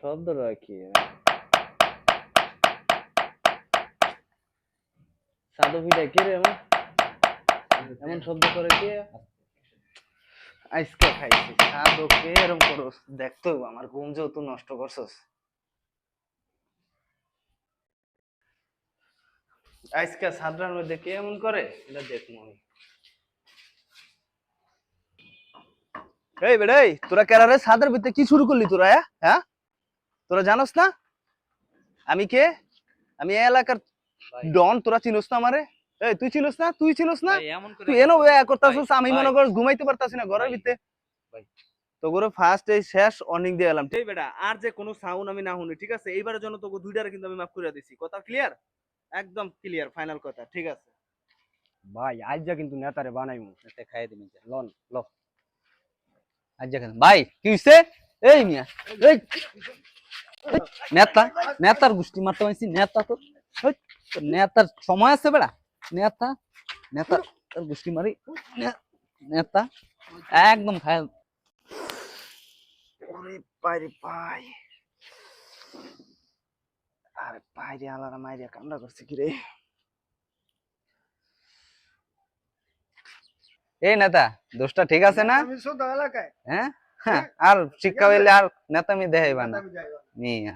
শব্দটা কি সাধু পিঠা কি রে এমন শব্দ করে কি? আজকে খাইছি। সাধু কে এরকম করস দেখতো আমার ঘুম যেহেতু নষ্ট করছস। আজকে সাদরার মধ্যে কে এমন করে? এটা দেখব আমি এই বেড়ে এই, তোরা কেরারে সাদের ভিতরে কি শুরু করলি তোরা হ্যাঁ? তোরা জানোস না? আমি কে? আমি এলাকার ডন তোরা চিনোস না আমারে? এই তুই চিনোস না? তুই চিনোস না? তুই এনো ওয়া করতাছিস আমি মনে কর ঘুমাইতে পারতাছি না ঘরের ভিতরে। ভাই। তো করে ফার্স্ট এই শেষ অর্নিং দিয়ে এলাম। ঠিক বেটা আর যে কোনো সাউন্ড আমি না শুনি ঠিক আছে? এইবারের জন্য তোকে দুইটারে কিন্তু আমি মাফ করে দিছি। কথা ক্লিয়ার একদম ক্লিয়ার ফাইনাল কথা ঠিক আছে? ভাই আজ যা কিন্তু নেতারে বানাইমু। একটা খাইয়ে দিবেন লন ল। আজ দেখেন ভাই কি হইছে? এই মিয়া এই, নেতা নেতার গোষ্ঠী মারতে পারছি নেতা তো। নেতার সময় আছে বেড়া। নেতা নেতা গোষ্ঠী মারি নেতা একদম খায় ওরে পাইরে পাই আরে পাইরে আলাদা মাইরিয়া কামড়া করছে কি রে? এই নেতা দোষটা ঠিক আছে না? আমি শুধু এলাকায় হ্যাঁ? হ্যাঁ, আর শিক্ষা হইলে আর নেতা আমি দেখাইবা না। মিয়া